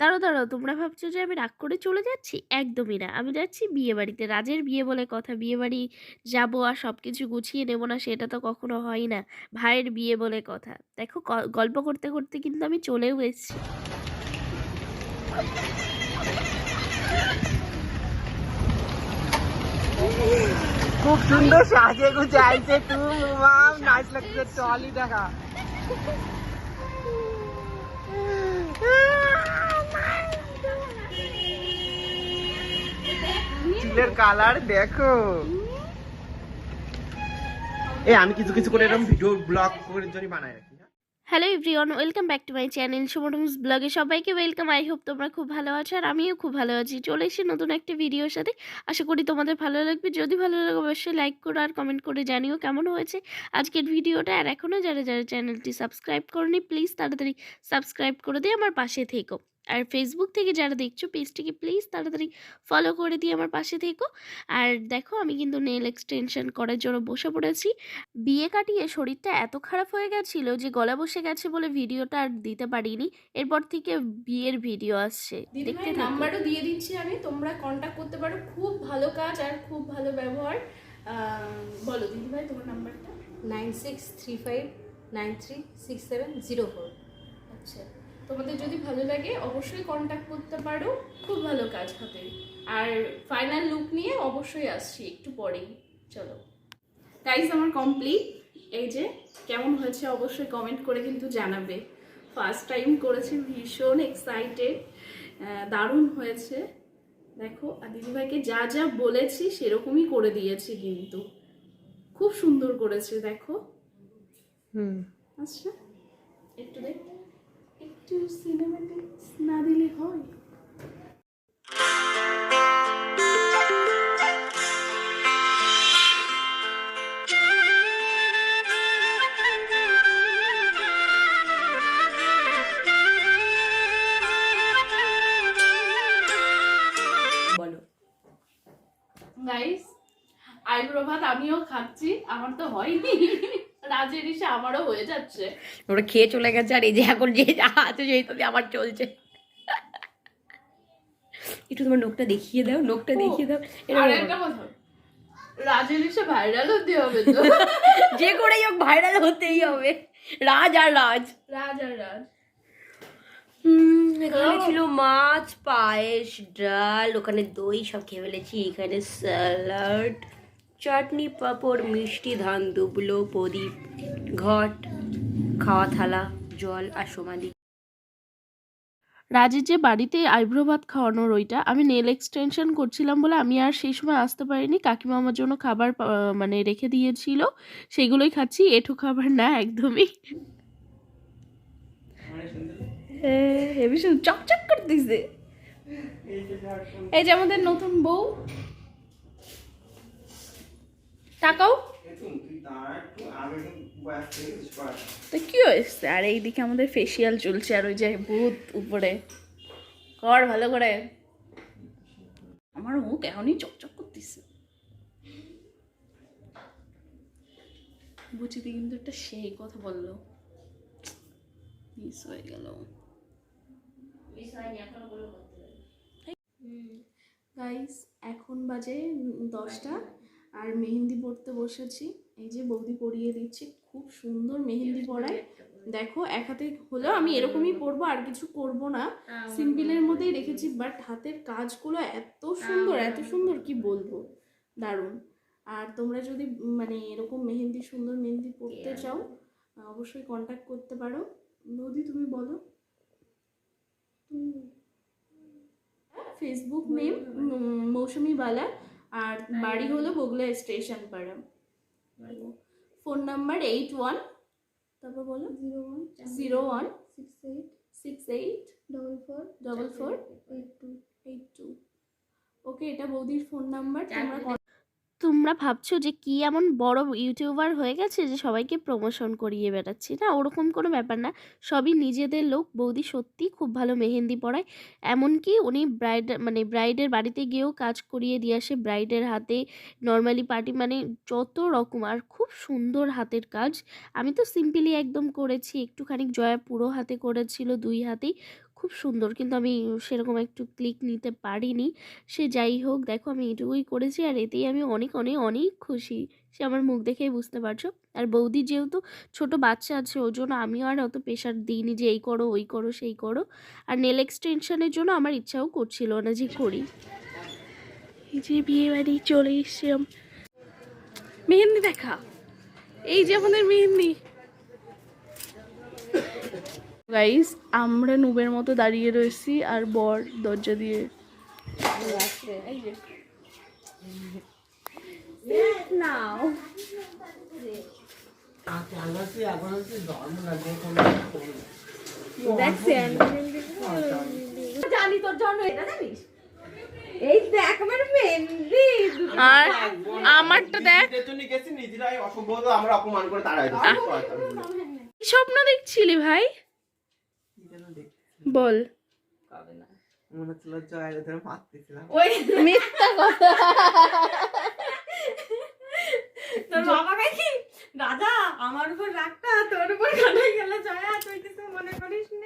দাঁড়ো দাঁড়ো তোমরা ভাবছ যে আমি রাগ করে চলে যাচ্ছি? একদমই না। আমি যাচ্ছি বিয়ে বাড়িতে। রাজের বিয়ে বলে কথা। বিয়ে বাড়ি যাব আর সব কিছু গুছিয়ে নেব না, সেটা তো কখনো হয় না। ভাইয়ের বিয়ে বলে কথা। দেখো গল্প করতে করতে কিন্তু আমি চলেও এসেছি। খুব সুন্দর সাজে আইছে মাম লাগছে টলি দেখা। চুলের কালার দেখো। এ, আমি কিছু কিছু করে এরকম ভিডিও ব্লগ করে জন্য বানাই রাখি হ্যাঁ? Hello everyone welcome back to my channel সুমটমস ব্লগে সবাইকে ওয়েলকাম আই হোপ তোমরা খুব ভালো আছো আর আমিও খুব ভালো আছি। চলে এসেছি নতুন একটা ভিডিওর সাথে। আশা করি তোমাদের ভালো লাগবে। যদি ভালো লাগে অবশ্যই লাইক করো আর কমেন্ট করে জানিও কেমন হয়েছে আজকের ভিডিওটা আর এখনও যারা যারা চ্যানেলটি সাবস্ক্রাইব করনি প্লিজ তাড়াতাড়ি সাবস্ক্রাইব করে দিয়ে আমার পাশে থেকো। আর ফেসবুক থেকে যারা দেখছ পেজটিকে প্লিজ তাড়াতাড়ি ফলো করে দিয়ে আমার পাশে থেকো। আর দেখো আমি কিন্তু নেল এক্সটেনশন করার জন্য বসে পড়েছি। বিয়ে কাটিয়ে শরীরটা এত খারাপ হয়ে গেছিল যে গলা বসে গেছে বলে ভিডিওটা আর দিতে পারিনি। এরপর থেকে বিয়ের ভিডিও আসছে। দেখতে নাম্বারও দিয়ে দিচ্ছি আমি। তোমরা কন্ট্যাক্ট করতে পারো। খুব ভালো কাজ আর খুব ভালো ব্যবহার। বলো দিদিভাই তোমার নাম্বারটা nine six three five nine three six seven zero four. আচ্ছা। তোমাদের যদি ভালো লাগে অবশ্যই কন্ট্যাক্ট করতে পারো। খুব ভালো কাজ হাতে আর ফাইনাল লুক নিয়ে অবশ্যই আসছি একটু পরেই। চলো। গাইজ আমার কমপ্লিট এই যে কেমন হয়েছে অবশ্যই কমেন্ট করে কিন্তু জানাবে। ফার্স্ট টাইম করেছি ভীষণ এক্সাইটেড দারুণ হয়েছে। দেখো আর দিদিভাইকে যা যা বলেছি সেরকমই করে দিয়েছি কিন্তু। খুব সুন্দর করেছে দেখো। হুম। আচ্ছা। একটু সিনেমাটিক না দিলে হয়? গাইস আইব্রো ভাত আমিও খাচ্ছি আমার তো হয়নি। এসে আমারও হয়ে যাচ্ছে। ওরা খেয়ে চলে গেছে আর এই যে এখন যে যা আছে সেই তো আমার চলছে। একটু তোমার নোকটা দেখিয়ে দাও নোকটা দেখিয়ে দাও। ভাইরাল হতে হবে তো। যে করেই হোক ভাইরাল হতেই হবে। রাজ আর রাজ। রাজ আর রাজ। এখানে ছিল মাছ পায়েস ডাল ওখানে দই সব খেয়ে ফেলেছি এখানে স্যালাড। চাটনি পাঁপড় মিষ্টি ধান দুবলো প্রদীপ ঘট খাওয়া থালা জল আর সমাধি। রাজের যে বাড়িতে আইব্রো ভাত খাওয়ানোর ওইটা আমি নেল এক্সটেনশন করছিলাম বলে আমি আর সেই সময় আসতে পারিনি। কাকিমা আমার জন্য খাবার মানে রেখে দিয়েছিল। সেগুলোই খাচ্ছি এঠো খাবার না একদমই। চকচক করতেছে। এই যে আমাদের নতুন বউ। তাকাও। তো কি হয়েছে? আর এইদিকে আমাদের ফেসিয়াল চলছে আর ওই যে ভূত উপরে। কর ভালো করে। আমার মুখ এখনই চকচক করতেছে। বুঝিতে কিন্তু একটা সেই কথা বলল। মিস হয়ে গেল। গাইস এখন বাজে দশটা। আর মেহেন্দি পড়তে বসেছি। এই যে বৌদি পরিয়ে দিচ্ছে খুব সুন্দর মেহেন্দি পড়ায় দেখো এক হাতে হলেও আমি এরকমই পরবো আর কিছু করব না। সিম্পলের মধ্যেই রেখেছি বাট হাতের কাজগুলো এত সুন্দর এত সুন্দর কি বলব? দারুণ। আর তোমরা যদি মানে এরকম মেহেন্দি সুন্দর মেহেন্দি পড়তে চাও অবশ্যই কন্ট্যাক্ট করতে পারো। বৌদি তুমি বলো। ফেসবুক নেম মৌসুমি বালা। আর বাড়ি হলো বগুলা স্টেশন পাড়া। Phone number eight one. তারপর বলো। Zero one zero one. Six eight six eight. Double four double four. Eight two. Eight two. Okay এটা বৌদির ফোন নাম্বার। তোমরা তোমরা ভাবছ যে কি এমন বড় ইউটিউবার হয়ে গেছে যে সবাইকে প্রমোশন করিয়ে বেড়াচ্ছি? না, ওরকম কোনো ব্যাপার না। সবই নিজেদের লোক। বৌদি সত্যি খুব ভালো মেহেন্দি পড়ায় এমনকি উনি ব্রাইড মানে ব্রাইডের বাড়িতে গিয়েও কাজ করিয়ে দিয়ে আসে ব্রাইডের হাতে। নর্মালি পার্টি মানে যত রকম আর খুব সুন্দর হাতের কাজ। আমি তো সিম্পলি একদম করেছি। একটুখানি জয়া পুরো হাতে করেছিল দুই হাতেই। খুব সুন্দর। কিন্তু আমি সেরকম একটু ক্লিক নিতে পারিনি। সে যাই হোক, দেখো আমি এটুকুই করেছি আর এতেই আমি অনেক অনেক অনেক খুশি। সে আমার মুখ দেখেই বুঝতে পারছ? আর বৌদি যেহেতু ছোট বাচ্চা আছে ওই জন্য আমিও আর অত প্রেশার দিইনি যে এই করো, ওই করো, সেই করো। আর নেল এক্সটেনশনের জন্য আমার ইচ্ছাও করছিল না যে করি। এই যে বিয়ে বাড়ি চলে এসছিলাম। মেহেন্দি দেখা। এই যে আমাদের মেহেন্দি। গাইস আমরা নুবের মতো দাঁড়িয়ে রয়েছি আর বর দরজা দিয়ে। নাও জানি তোর জন্য এটা জানিস? এই দেখ আমার মেহেন্দি। আর আমারটা দেখ। স্বপ্ন দেখছিলি ভাই? বল। মনে হচ্ছিল জয়ের ধরে মারতেছিলাম। মিথ্যা কথা। তোর কি দাদা আমার উপর রাগটা তোর উপর কানে গেলে জয়া তুই কিছু মনে কর